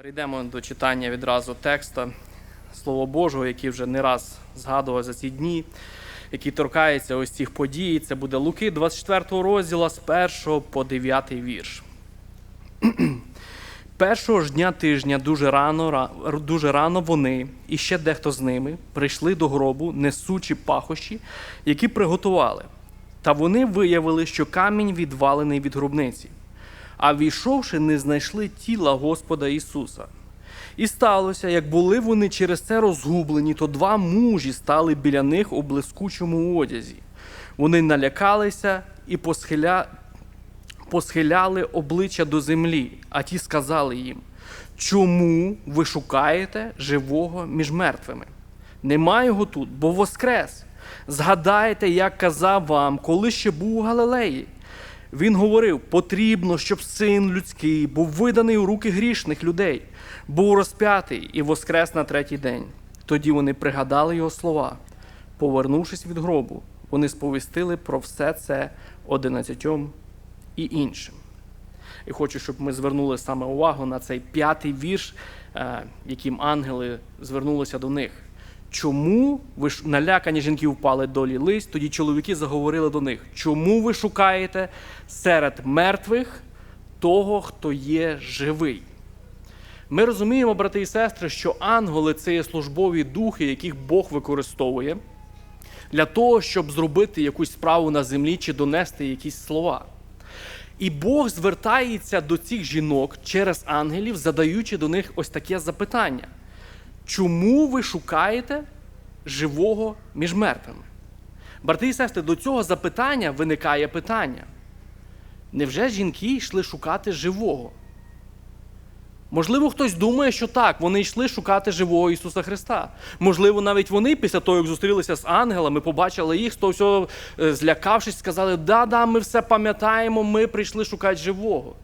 Перейдемо до читання відразу текста Слова Божого, який вже не раз згадував за ці дні, який торкається ось цих подій. Це буде Луки 24 розділа з 1 по 9 вірш. Першого ж дня тижня дуже рано, дуже рано вони, і ще дехто з ними, прийшли до гробу, несучи пахощі, які приготували. Та вони виявили, що камінь відвалений від гробниці. А війшовши, не знайшли тіла Господа Ісуса. І сталося, як були вони через це розгублені, то два мужі стали біля них у блискучому одязі. Вони налякалися і посхиля... посхиляли обличчя до землі, а ті сказали їм: Чому ви шукаєте живого між мертвими? Нема його тут, бо воскрес. Згадайте, як казав вам, коли ще був у Галилеї. Він говорив: потрібно, щоб син людський був виданий у руки грішних людей, був розп'ятий і воскрес на третій день. Тоді вони пригадали його слова. Повернувшись від гробу, вони сповістили про все це одинадцятьом і іншим. І хочу, щоб ми звернули саме увагу на цей п'ятий вірш, е, яким ангели звернулися до них. Чому ви ш- налякані жінки впали долі листь? Тоді чоловіки заговорили до них. Чому ви шукаєте серед мертвих того, хто є живий? Ми розуміємо, брати і сестри, що ангели це є службові духи, яких Бог використовує для того, щоб зробити якусь справу на землі чи донести якісь слова. І Бог звертається до цих жінок через ангелів, задаючи до них ось таке запитання: чому ви шукаєте живого між мертвими? Брати і сестри, до цього запитання виникає питання. Невже жінки йшли шукати живого? Можливо, хтось думає, що так, вони йшли шукати живого Ісуса Христа. Можливо, навіть вони, після того, як зустрілися з ангелами, побачили їх, то все е, злякавшись, сказали: да, да, ми все пам'ятаємо, ми прийшли шукати живого.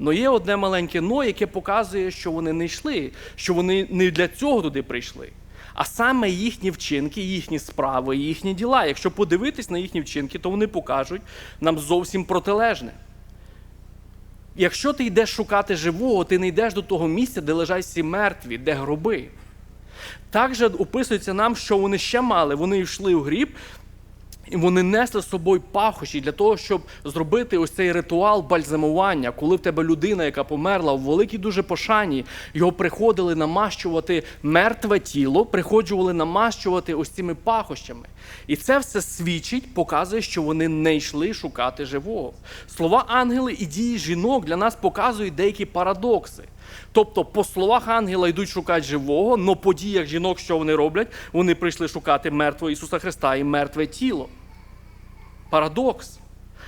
Но є одне маленьке но, яке показує, що вони не йшли, що вони не для цього туди прийшли. А саме їхні вчинки, їхні справи, їхні діла. Якщо подивитись на їхні вчинки, то вони покажуть нам зовсім протилежне. Якщо ти йдеш шукати живого, ти не йдеш до того місця, де лежать всі мертві, де гроби. Також описується нам, що вони ще мали. Вони йшли у гріб, і вони несли з собою пахощі для того, щоб зробити ось цей ритуал бальзамування, коли в тебе людина, яка померла в великій дуже пошані, його приходили намащувати мертве тіло, приходжували намащувати ось цими пахощами. І це все свідчить, показує, що вони не йшли шукати живого. Слова ангели і дії жінок для нас показують деякі парадокси. Тобто, по словах ангела йдуть шукати живого, але по діях жінок, що вони роблять, вони прийшли шукати мертвого Ісуса Христа і мертве тіло. Парадокс.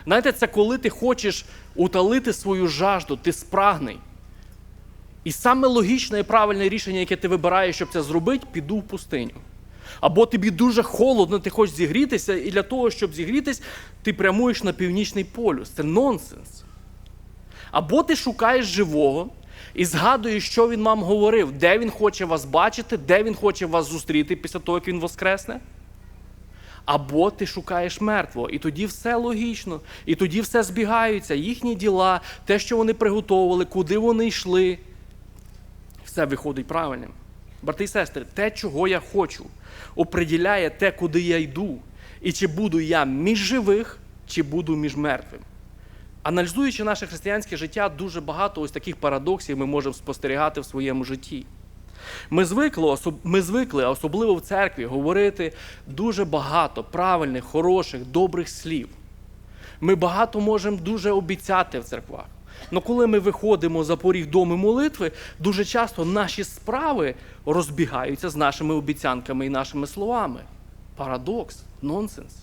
Знаєте, це коли ти хочеш утолити свою жажду, ти спрагний. І саме логічне і правильне рішення, яке ти вибираєш, щоб це зробити, піду в пустиню. Або тобі дуже холодно, ти хочеш зігрітися, і для того, щоб зігрітись, ти прямуєш на північний полюс. Це нонсенс. Або ти шукаєш живого і згадуєш, що він вам говорив, де він хоче вас бачити, де він хоче вас зустріти після того, як він воскресне. Або ти шукаєш мертвого, і тоді все логічно, і тоді все збігається, їхні діла, те, що вони приготовували, куди вони йшли. Все виходить правильним. Брати і сестри, те, чого я хочу, оприділяє те, куди я йду. І чи буду я між живих, чи буду між мертвим. Аналізуючи наше християнське життя, дуже багато ось таких парадоксів ми можемо спостерігати в своєму житті. Ми звикли, ми звикли, особливо в церкві, говорити дуже багато правильних, хороших, добрих слів. Ми багато можемо дуже обіцяти в церквах. Але коли ми виходимо за поріг дому молитви, дуже часто наші справи розбігаються з нашими обіцянками і нашими словами. Парадокс, нонсенс.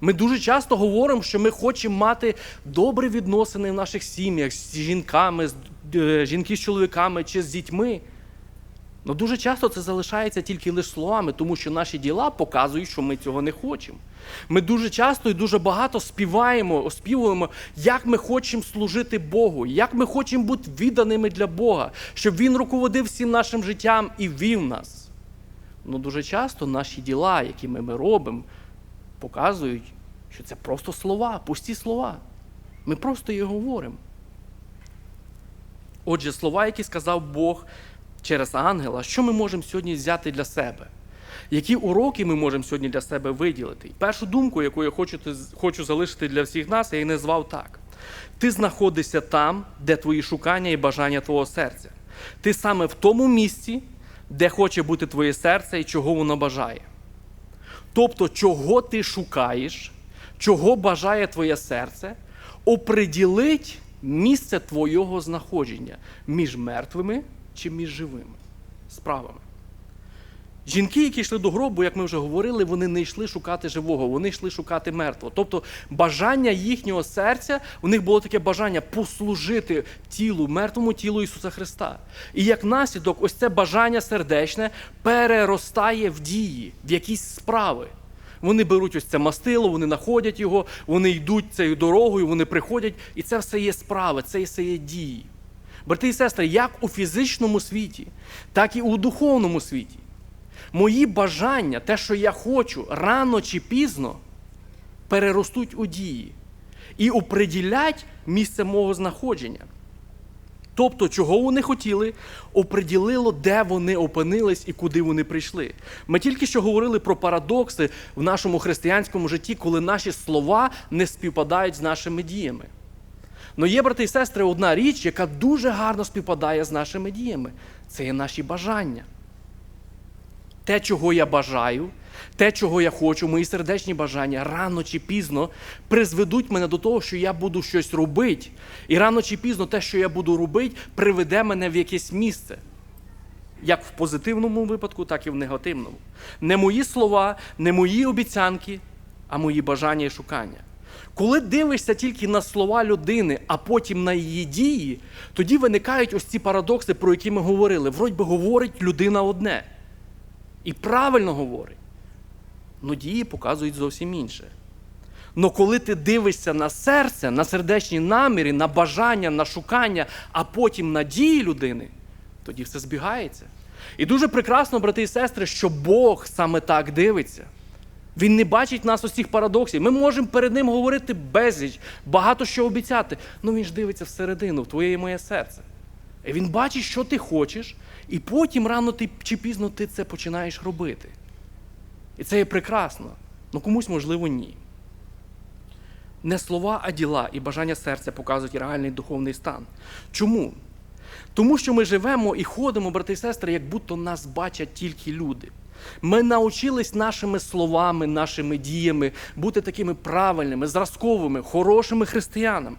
Ми дуже часто говоримо, що ми хочемо мати добрі відносини в наших сім'ях з жінками, з е, жінки з чоловіками чи з дітьми. Ну дуже часто це залишається тільки лише словами, тому що наші діла показують, що ми цього не хочемо. Ми дуже часто і дуже багато співаємо, оспівуємо, як ми хочемо служити Богу, як ми хочемо бути відданими для Бога, щоб Він руководив всім нашим життям і вів нас. Ну дуже часто наші діла, які ми, ми робимо, показують, що це просто слова, пусті слова. Ми просто їх говоримо. Отже, слова, які сказав Бог через ангела, що ми можемо сьогодні взяти для себе? Які уроки ми можемо сьогодні для себе виділити? І першу думку, яку я хочу, хочу залишити для всіх нас, я її назвав так: ти знаходишся там, де твої шукання і бажання твого серця. Ти саме в тому місці, де хоче бути твоє серце і чого воно бажає. Тобто, чого ти шукаєш, чого бажає твоє серце, оприділить місце твого знаходження між мертвими чи між живими справами. Жінки, які йшли до гробу, як ми вже говорили, вони не йшли шукати живого, вони йшли шукати мертвого. Тобто бажання їхнього серця, у них було таке бажання послужити тілу, мертвому тілу Ісуса Христа. І як наслідок, ось це бажання сердечне переростає в дії, в якісь справи. Вони беруть ось це мастило, вони знаходять його, вони йдуть цією дорогою, вони приходять, і це все є справи, це все є дії. Брати і сестри, як у фізичному світі, так і у духовному світі. Мої бажання, те, що я хочу, рано чи пізно переростуть у дії і оприділять місце мого знаходження. Тобто, чого вони хотіли, оприділило, де вони опинились і куди вони прийшли. Ми тільки що говорили про парадокси в нашому християнському житті, коли наші слова не співпадають з нашими діями. Но є, брати і сестри, одна річ, яка дуже гарно співпадає з нашими діями це є наші бажання те, чого я бажаю, те, чого я хочу, мої сердечні бажання, рано чи пізно призведуть мене до того, що я буду щось робити. І рано чи пізно те, що я буду робити, приведе мене в якесь місце. Як в позитивному випадку, так і в негативному. Не мої слова, не мої обіцянки, а мої бажання і шукання. Коли дивишся тільки на слова людини, а потім на її дії, тоді виникають ось ці парадокси, про які ми говорили. Вроді би говорить людина одне. І правильно говорить. Ну дії показують зовсім інше. Но коли ти дивишся на серце, на сердечні наміри, на бажання, на шукання, а потім на дії людини, тоді все збігається. І дуже прекрасно, брати і сестри, що Бог саме так дивиться. Він не бачить нас цих парадоксів. Ми можемо перед ним говорити безліч, багато що обіцяти. Ну він ж дивиться всередину, в твоє і моє серце. І він бачить, що ти хочеш, і потім рано ти чи пізно ти це починаєш робити. І це є прекрасно. Ну комусь, можливо, ні. Не слова, а діла і бажання серця показують реальний духовний стан. Чому? Тому що ми живемо і ходимо, брати і сестри, як будто нас бачать тільки люди. Ми научились нашими словами, нашими діями бути такими правильними, зразковими, хорошими християнами.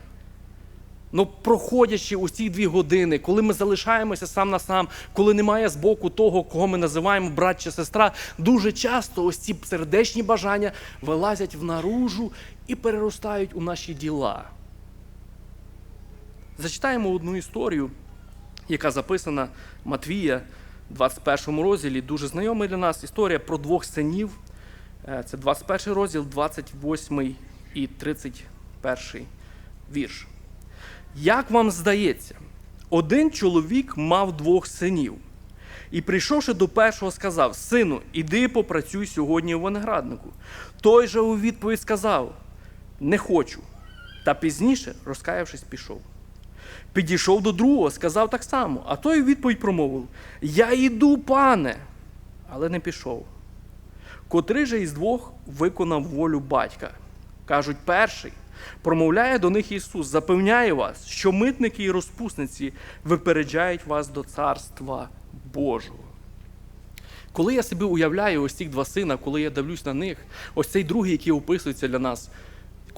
Ну, проходячи усі дві години, коли ми залишаємося сам на сам, коли немає збоку того, кого ми називаємо брат чи сестра, дуже часто ось ці сердечні бажання вилазять в наружу і переростають у наші діла. Зачитаємо одну історію, яка записана Матвія, 21 розділі, дуже знайома для нас. Історія про двох синів. Е, Це 21 розділ, 28 і 31 вірш. Як вам здається, один чоловік мав двох синів, і, прийшовши до першого, сказав: Сину, іди попрацюй сьогодні у винограднику. Той же у відповідь сказав: Не хочу. Та пізніше, розкаявшись, пішов. Підійшов до другого, сказав так само, а той у відповідь промовив: Я йду, пане, але не пішов. Котрий же із двох виконав волю батька? Кажуть, перший. Промовляє до них Ісус, запевняє вас, що митники і розпусниці випереджають вас до Царства Божого. Коли я собі уявляю ось цих два сина, коли я дивлюсь на них, ось цей другий, який описується для нас,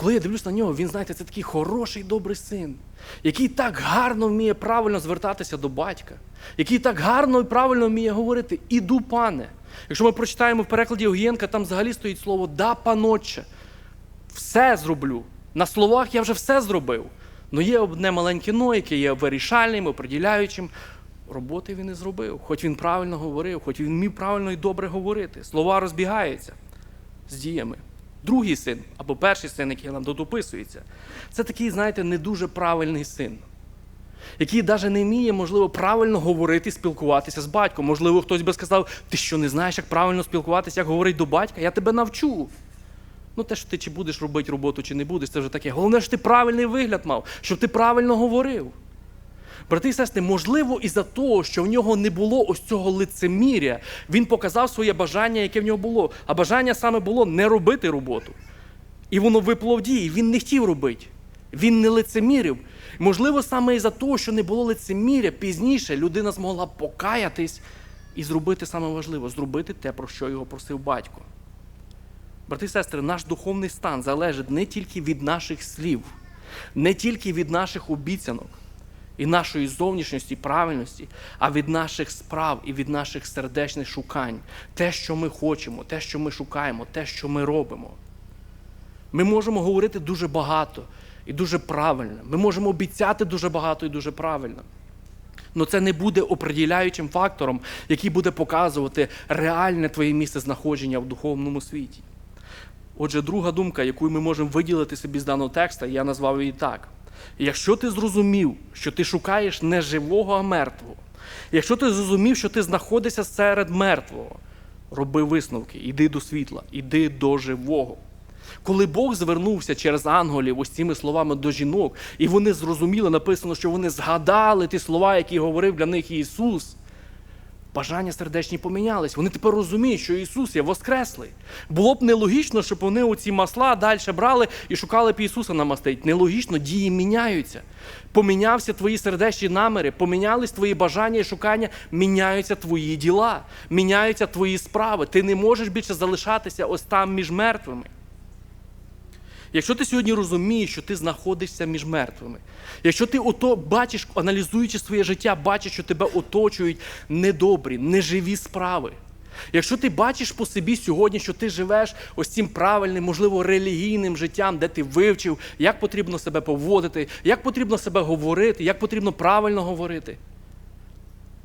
коли я дивлюсь на нього, він, знаєте, це такий хороший, добрий син, який так гарно вміє правильно звертатися до батька, який так гарно і правильно вміє говорити Іду, пане. Якщо ми прочитаємо в перекладі Огієнка, там взагалі стоїть слово Да, панотче. Все зроблю. На словах я вже все зробив. Ну є одне маленьке но, яке є вирішальним, оприділяючим. Роботи він не зробив, хоч він правильно говорив, хоч він вмів правильно і добре говорити. Слова розбігаються з діями. Другий син, або перший син, який нам тут описується, це такий, знаєте, не дуже правильний син, який навіть не вміє, можливо, правильно говорити, спілкуватися з батьком. Можливо, хтось би сказав, ти що не знаєш, як правильно спілкуватися, як говорити до батька? Я тебе навчу. Ну, те, що ти чи будеш робити роботу, чи не будеш, це вже таке. Головне, що ти правильний вигляд мав, щоб ти правильно говорив. Брати і сестри, можливо, із-за того, що в нього не було ось цього лицеміря, він показав своє бажання, яке в нього було. А бажання саме було не робити роботу. І воно випло в дії. Він не хотів робити. Він не лицемірив. Можливо, саме із-за того, що не було лицеміря, пізніше людина змогла покаятись і зробити саме важливе зробити те, про що його просив батько. Брати і сестри, наш духовний стан залежить не тільки від наших слів, не тільки від наших обіцянок і нашої зовнішньості, правильності, а від наших справ і від наших сердечних шукань. Те, що ми хочемо, те, що ми шукаємо, те, що ми робимо. Ми можемо говорити дуже багато і дуже правильно. Ми можемо обіцяти дуже багато і дуже правильно. Але це не буде оприділяючим фактором, який буде показувати реальне твоє місце знаходження в духовному світі. Отже, друга думка, яку ми можемо виділити собі з даного текста, я назвав її так. Якщо ти зрозумів, що ти шукаєш не живого, а мертвого, якщо ти зрозумів, що ти знаходишся серед мертвого, роби висновки, іди до світла, іди до живого. Коли Бог звернувся через ангелів ось цими словами до жінок, і вони зрозуміли, написано, що вони згадали ті слова, які говорив для них Ісус. Бажання сердечні помінялись. Вони тепер розуміють, що Ісус є Воскреслий. Було б нелогічно, щоб вони оці масла далі брали і шукали б Ісуса намастить. Нелогічно, дії міняються. Помінявся твої сердечні наміри, помінялись твої бажання і шукання, міняються твої діла, міняються твої справи. Ти не можеш більше залишатися ось там між мертвими. Якщо ти сьогодні розумієш, що ти знаходишся між мертвими, якщо ти ото бачиш, аналізуючи своє життя, бачиш, що тебе оточують недобрі, неживі справи. Якщо ти бачиш по собі сьогодні, що ти живеш ось цим правильним, можливо, релігійним життям, де ти вивчив, як потрібно себе поводити, як потрібно себе говорити, як потрібно правильно говорити.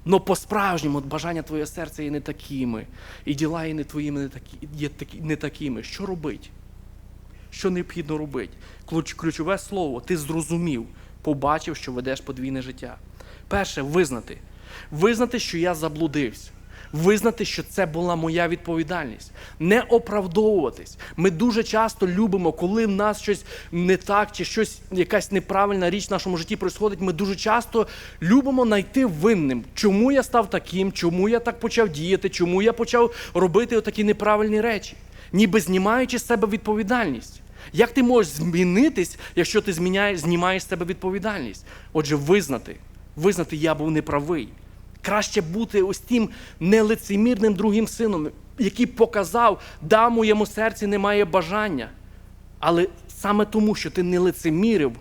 Но по-справжньому бажання твоє серця є не такими, і діла є не твоїми не такі, є такі, не такими. Що робить? Що необхідно робити? Ключ, ключове слово, ти зрозумів, побачив, що ведеш подвійне життя. Перше, визнати. Визнати, що я заблудився. Визнати, що це була моя відповідальність. Не оправдовуватись. Ми дуже часто любимо, коли в нас щось не так, чи щось, якась неправильна річ в нашому житті происходить, ми дуже часто любимо знайти винним, чому я став таким, чому я так почав діяти, чому я почав робити такі неправильні речі, ніби знімаючи з себе відповідальність. Як ти можеш змінитись, якщо ти зміняєш, знімаєш з себе відповідальність? Отже, визнати, визнати, я був неправий. Краще бути ось тим нелицемірним другим сином, який показав, да, в моєму серці немає бажання. Але саме тому, що ти не лицемірив,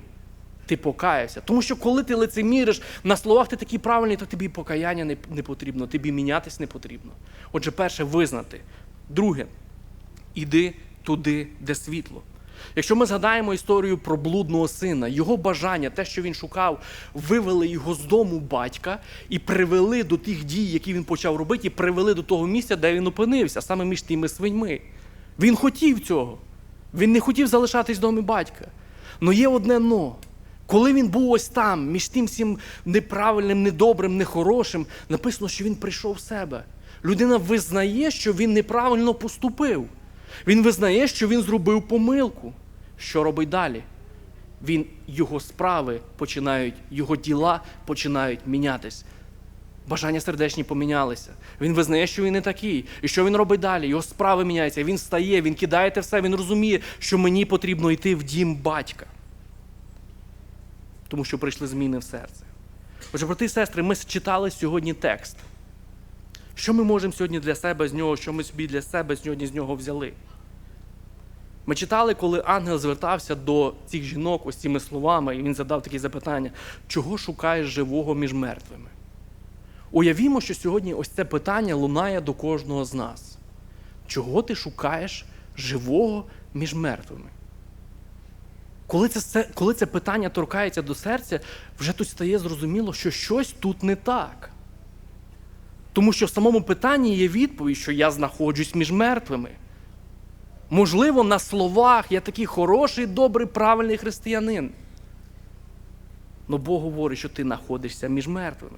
ти покаявся. Тому що коли ти лицеміриш, на словах ти такий правильний, то тобі покаяння не, не потрібно, тобі мінятись не потрібно. Отже, перше, визнати. Друге, іди туди, де світло. Якщо ми згадаємо історію про блудного сина, його бажання, те, що він шукав, вивели його з дому батька і привели до тих дій, які він почав робити, і привели до того місця, де він опинився, саме між тими свиньми. Він хотів цього. Він не хотів залишатись в домі батька. Но є одне но. Коли він був ось там, між тим всім неправильним, недобрим, нехорошим, написано, що він прийшов в себе. Людина визнає, що він неправильно поступив. Він визнає, що він зробив помилку. Що робить далі? Він, Його справи починають, його діла починають мінятись. Бажання сердечні помінялися. Він визнає, що він не такий. І що він робить далі? Його справи міняються. Він стає, він кидає те все, він розуміє, що мені потрібно йти в дім батька. Тому що прийшли зміни в серце. Отже, брати і сестри, ми читали сьогодні текст. Що ми можемо сьогодні для себе з нього, що ми собі для себе сьогодні з нього взяли? Ми читали, коли ангел звертався до цих жінок ось цими словами, і він задав такі запитання: чого шукаєш живого між мертвими? Уявімо, що сьогодні ось це питання лунає до кожного з нас. Чого ти шукаєш живого між мертвими? Коли це, коли це питання торкається до серця, вже тут стає зрозуміло, що щось тут не так. Тому що в самому питанні є відповідь, що я знаходжусь між мертвими. Можливо, на словах я такий хороший, добрий, правильний християнин. Но Бог говорить, що ти знаходишся між мертвими.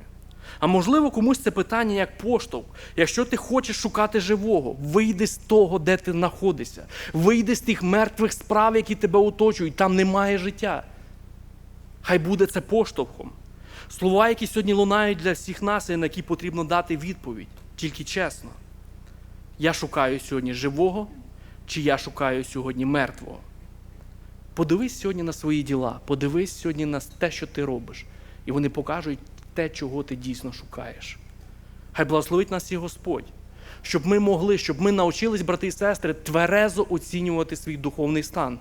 А можливо, комусь це питання як поштовх. Якщо ти хочеш шукати живого, вийди з того, де ти знаходишся. Вийди з тих мертвих справ, які тебе оточують, там немає життя. Хай буде це поштовхом. Слова, які сьогодні лунають для всіх нас, і на які потрібно дати відповідь, тільки чесно. Я шукаю сьогодні живого, чи я шукаю сьогодні мертвого. Подивись сьогодні на свої діла, подивись сьогодні на те, що ти робиш, і вони покажуть те, чого ти дійсно шукаєш. Хай благословить нас і Господь, щоб ми могли, щоб ми навчились, брати і сестри, тверезо оцінювати свій духовний стан.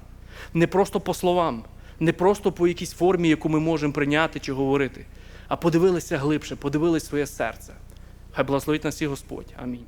Не просто по словам, не просто по якійсь формі, яку ми можемо прийняти чи говорити, а подивилися глибше, подивились своє серце. Хай благословить нас і Господь. Амінь.